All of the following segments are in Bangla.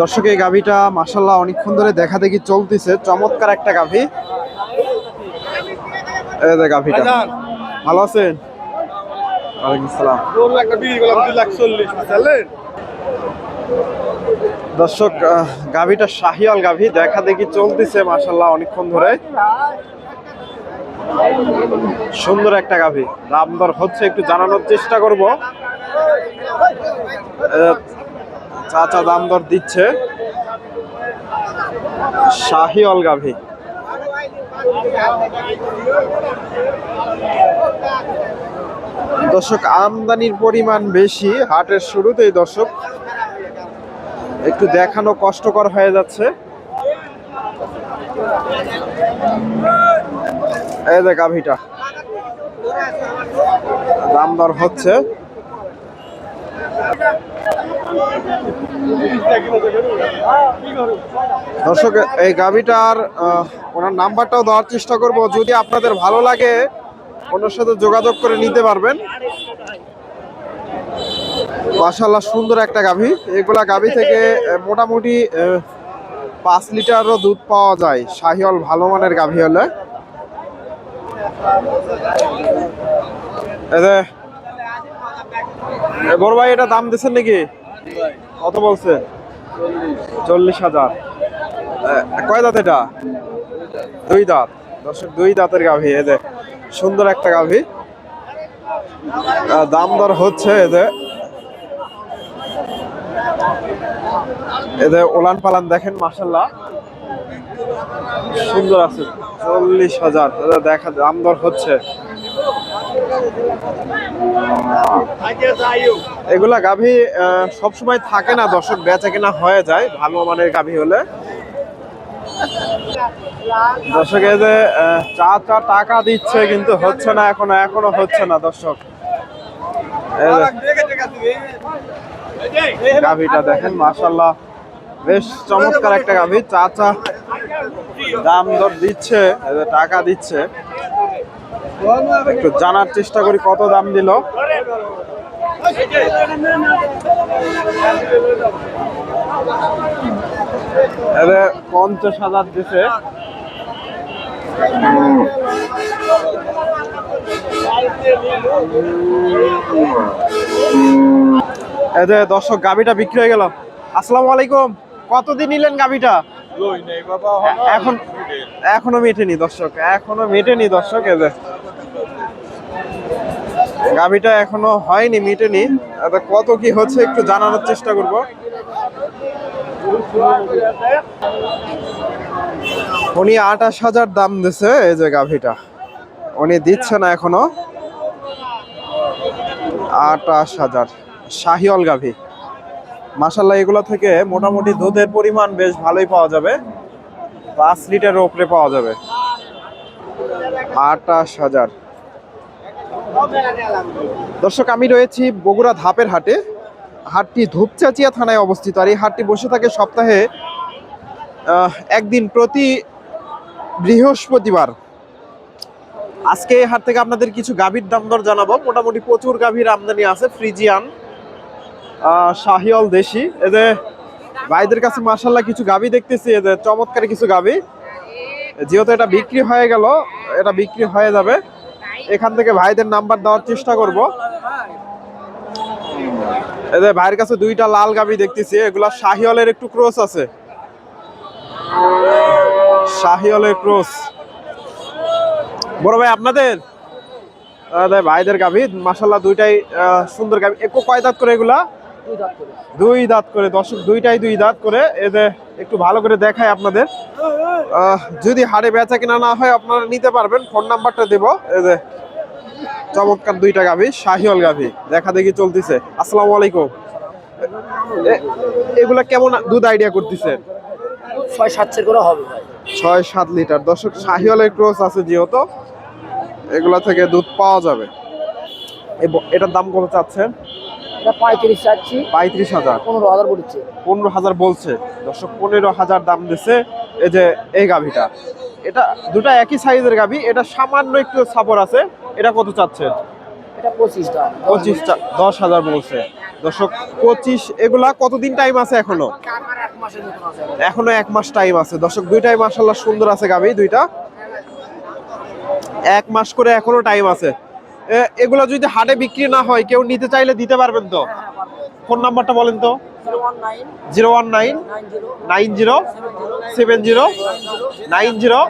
দর্শক এই গাভিটা মাসাল্লাহ অনেকক্ষণ ধরে দেখা দেখি চলতেছে। চমৎকার একটা গাভি। গাভিটা। ভালো আছেন? দর্শক গাভিটা শাহিয়াল গাভি। দেখা দেখি চলতেছে মাসাল্লাহ অনেকক্ষণ ধরে। সুন্দর একটা গাভি। দাম দর হচ্ছে একটু জানানোর চেষ্টা করব। চাচা দাম দর দিচ্ছে। শাহিয়াল গাভি দর্শক, আমদানির পরিমাণ বেশি, হাটের শুরুতেই দর্শক, একটু দেখানো কষ্টকর হয়ে যাচ্ছে। এই যে গাভিটা। দাম দর হচ্ছে। দর্শক, এই গাভিটার ওনার নাম্বারটাও দেওয়ার চেষ্টা করব। যদি আপনাদের ভালো লাগে, ওনার সাথে যোগাযোগ করে নিতে পারবেন। মাশাল্লাহ সুন্দর একটা গাভী। এগুলা গাভী থেকে মোটামুটি পাঁচ লিটারও দুধ পাওয়া যায়। শাহিওল ভালো মানের গাভী হলে। বড় ভাই, এটা দাম দিচ্ছেন নাকি? কত বলছে? চল্লিশ হাজার। কয় দাঁত এটা? দুই দাঁত। দর্শক, দুই দাঁতের গাভী এদের সুন্দর একটা গাভী। দাম দর হচ্ছে এদের এদের ওলান পালান দেখেন মাসাল্লাহ সুন্দর আছে, চল্লিশ হাজার। দেখা, দাম দর হচ্ছে। এগুলা গাভী সবসময় থাকে না, দর্শক বেচা কেনা হয়ে যায়, ভালো মানের গাভী হলে। দর্শক, এই যে চা চা টাকা দিচ্ছে, কিন্তু হচ্ছে না, এখনও এখনও হচ্ছে না, দর্শক। গাভীটা দেখেন মাশাল্লাহ বেশ চমৎকার একটা গাভী চা চা দাম দর দিচ্ছে টাকা দিচ্ছে। একটু জানার চেষ্টা করি কত দাম দিল। পঞ্চাশ হাজার দিছে। এদের দর্শক গাভিটা বিক্রি হয়ে গেল। আসসালামু আলাইকুম। কতদিন নিলেন বাবা এখন এখনও মেটেনি দর্শক এখনও মেটেনি দর্শক এদের গাভিটা এখনও হয়নি, মিটেনি। এদের কত কি হচ্ছে একটু জানানোর চেষ্টা করব। উনি আঠাশ হাজার দাম দিছে, এই যে গাভিটা। উনি দিচ্ছে না এখনও। আটাশ হাজার। শাহিওল গাভি। মাসাল্লাহ এগুলো থেকে মোটামুটি দুধের পরিমাণ বেশ ভালোই পাওয়া যাবে। পাঁচ লিটারের ওপরে পাওয়া যাবে। আটাশ হাজার। দর্শক, আমি রয়েছি বগুড়া ধাপের হাটে। হাটটি ধূপচাচিয়া থানায় অবস্থিত। আর এই হাটটি বসে থাকে সপ্তাহে একদিন প্রতি বৃহস্পতিবার। আজকে এই হাট থেকে আপনাদের কিছু গাভীর দাম দর জানাব। মোটামুটি প্রচুর গাভীর আমদানি আছে, ফ্রিজিয়ান শাহিওল দেশি। এদের ভাইদের কাছে মার্শাল্লাহ কিছু গাভী দেখতেছি এদের চমৎকার কিছু গাভী। যেহেতু এটা বিক্রি হয়ে গেল, এটা বিক্রি হয়ে যাবে। এখান থেকে ভাইদের নাম্বার দেওয়ার চেষ্টা করব। এদের ভাইয়ের কাছে দুইটা লাল গাবি দেখতেছি, এগুলা শাহিওলের একটু ক্রস আছে। শাহিওলের ক্রস বড় ভাই, আপনাদের? ভাইদের গাভী মাসাল্লাহ দুইটাই সুন্দর গাভী। একটু কয় দাঁত করে এগুলা? দুই দাঁত করে। দর্শক দুইটাই দুই দাঁত করে। এতে একটু ভালো করে দেখায় আপনাদের। যদি হাড়ে বেচা কিনা না হয় আপনারা নিতে পারবেন। ফোন নাম্বারটা দেব। যে চমৎকার দুইটা গাভী শাহিওল গাভী। দেখা দেখি চলতেছে। আসসালামু আলাইকুম। এগুলা কেমন দুধ আইডিয়া করতেছেন ছয় সাতশের করে হবে ছয় সাত লিটার। দর্শক শাহিওয়ালের ক্রস আছে যেহেতু এগুলা থেকে দুধ পাওয়া যাবে। এটার দাম কত চাচ্ছেন? এটা পঁয়ত্রিশ চাচ্ছি। পঁয়ত্রিশ হাজার। পনেরো হাজার পড়ছে পনেরো হাজার বলছে। দর্শক পনেরো হাজার দাম দিছে এই যে এই গাভিটা। এটা দুটা একই সাইজের গাভি এটা সামান্য একটু সাপর আছে। এটা কত চাচ্ছেন এটা পঁচিশ পঁচিশটা দশ হাজার বলছে। দর্শক পঁচিশ এগুলা কতদিন টাইম আছে এখনও? এখনও এক মাস টাইম আছে। দর্শক দুইটাই মাসাল্লাহ সুন্দর আছে গাবি দুইটা। এক মাস করে এখনও টাইম আছে। এগুলা যদি হাটে বিক্রি না হয় কেউ নিতে চাইলে দিতে পারবেন তো? ফোন নাম্বারটা বলেন তো। Zero one nine nine zero seven zero nine zero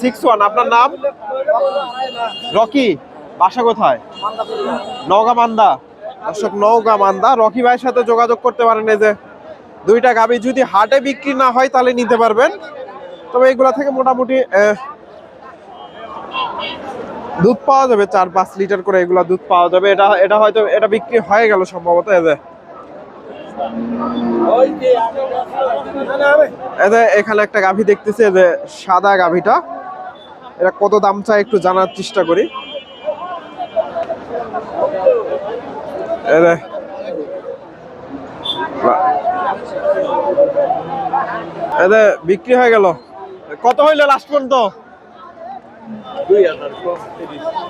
six one. আপনার নাম? রকি বাসা কোথায়? নওগাঁ মান্দা। দর্শক নওগাঁ মান্দা। রকি ভাইয়ের সাথে যোগাযোগ করতে পারেন এই যে দুইটা গাবি যদি হাটে বিক্রি না হয় তাহলে নিতে পারবেন। তবে এগুলা থেকে মোটামুটি দুধ পাওয়া যাবে, চার পাঁচ লিটার করে এগুলা দুধ পাওয়া যাবে। এটা এটা হয়তো, এটা বিক্রি হয়ে গেল সম্ভবত এদের এখানে একটা গাভী দেখতেছি যে সাদা গাভীটা। এটা কত দাম চাই একটু জানার চেষ্টা করি। এই যে। বিক্রি হয়ে গেল। কত হইল লাস্ট পর্যন্ত?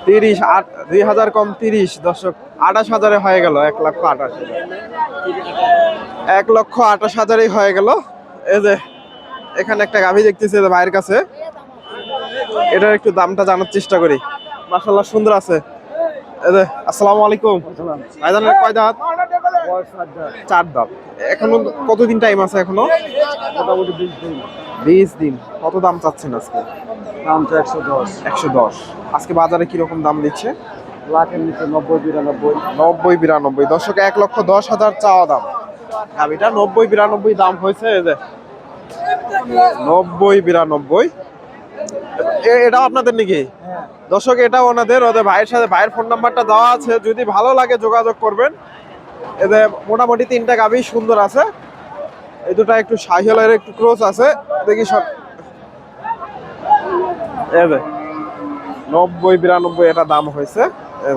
তিরিশ। আট দুই হাজার কম তিরিশ। দর্শক আঠাশ হাজারে হয়ে গেল এক লক্ষ আঠাশ এক লক্ষ আঠাশ হাজারই হয়ে গেল। এই যে এখানে একটা গাভী দেখতেছি যে ভাইয়ের কাছে। এটার একটু দামটা জানার চেষ্টা করি। মাসাল্লাহ সুন্দর আছে। এই যে আসসালামু আলাইকুম। ভাইজানের কয় দাঁত? চার দাঁত। এখনও কতদিন টাইম আছে এখনও? মোটামুটি বিশ দিন। বিশ দিন। কত দাম চাচ্ছেন আজকে? দাম তো একশো দশ। একশো দশ। আজকে বাজারে কীরকম দাম দিচ্ছে? লাখের নিচে নব্বই বিরানব্বই। নব্বই বিরানব্বই। দশক এক লক্ষ দশ হাজার চাওয়া দাম। গাভিটা নব্বই বিরানব্বই দাম হয়েছে এই যে। নব্বই বিরানব্বই। এ- এটাও আপনাদের নাকি? দর্শক এটা ওনাদের। ওদের ভাইয়ের সাথে ভাইয়ের ফোন নাম্বারটা দেওয়া আছে। যদি ভালো লাগে যোগাযোগ করবেন। এদের মোটামুটি তিনটা গাভি সুন্দর আছে। এই দুটা একটু সাহিলের একটু ক্রোস আছে। দেখি সব যে, নব্বই বিরানব্বই এটা দাম হয়েছে এই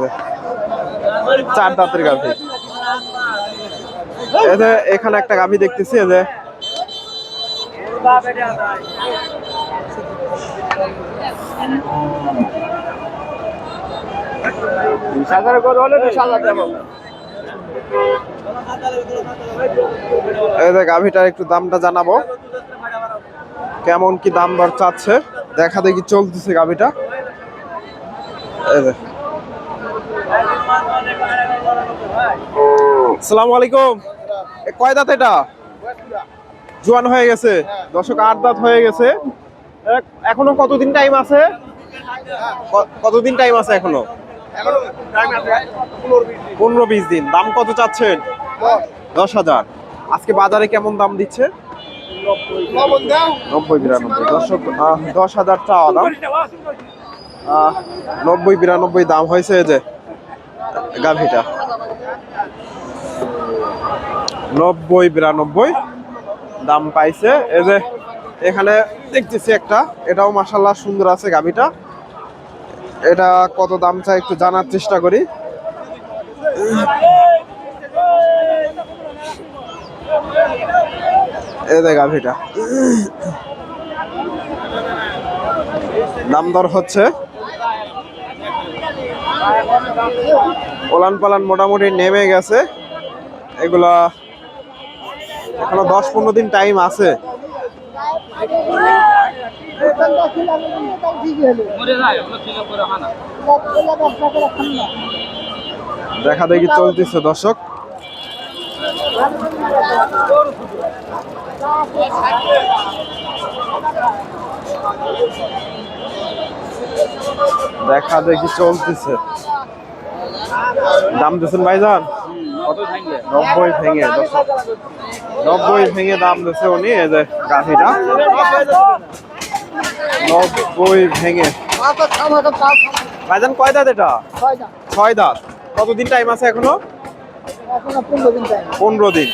চার দাঁতের গাভি। এই এখানে একটা গাভি দেখতেছি যে গাভিটার একটু দামটা জানাব। কেমন কি দাম দর চাচ্ছে? দেখা দেখি চলতেছে যে। আসসালামু আলাইকুম। কয় দাঁত এটা? জোয়ান হয়ে গেছে। দশক আট দাঁত হয়ে গেছে। এখনও কতদিন টাইম আছে? কতদিন টাইম আছে এখনও? পনেরো বিশ দিন। দাম কত চাচ্ছেন? দশ হাজার। আজকে বাজারে কেমন দাম দিচ্ছে? নব্বই বিরানব্বই। দর্শক দশ হাজার চাওয়া দাম। নব্বই বিরানব্বই দাম হয়েছে যে গাভিটা। নব্বই বিরানব্বই দাম পাইছে। এই যে এখানে দেখতেছি একটা, এটাও মাসাল্লাহ সুন্দর আছে গাভিটা। এটা কত দাম চাই একটু জানার চেষ্টা করি। যে গাভিটা দাম দর হচ্ছে ওলান পালান মোটামুটি নেমে গেছে। এগুলা এখনও দশ পনেরো দিন টাইম আছে। দেখা দেখি চলতেছে দর্শক। দেখা দেখি চলতেছে। দাম দিচ্ছেন ভাইজান? নব্বই ভেঙে নব্বই ভেঙে দাম দিচ্ছে উনি এই যে গাভিটা। নব্বই ভেঙে। ভাইজান কয় দাঁত এটা? ছয় দাঁত। কতদিন টাইম আছে এখনও? পনেরো দিন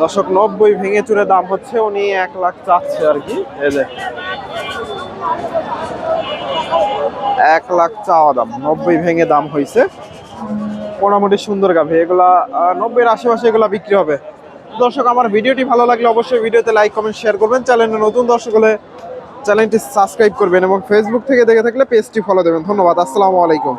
দশক নব্বই ভেঙে চুরে দাম হচ্ছে, উনি এক লাখ চাচ্ছে আর কি। এক লাখ চাওয়া দাম, নব্বই ভেঙে দাম হয়েছে মোটামুটি সুন্দর গাভি, এগুলা নব্বইয়ের আশেপাশে এগুলা বিক্রি হবে। দর্শক, আমার ভিডিওটি ভালো লাগলে অবশ্যই ভিডিওতে লাইক কমেন্ট শেয়ার করবেন। চ্যানেলে নতুন দর্শক হলে চ্যানেলটি সাবস্ক্রাইব করবেন এবং ফেসবুক থেকে দেখে থাকলে পেজটি ফলো দেবেন। ধন্যবাদ, আসসালামু আলাইকুম।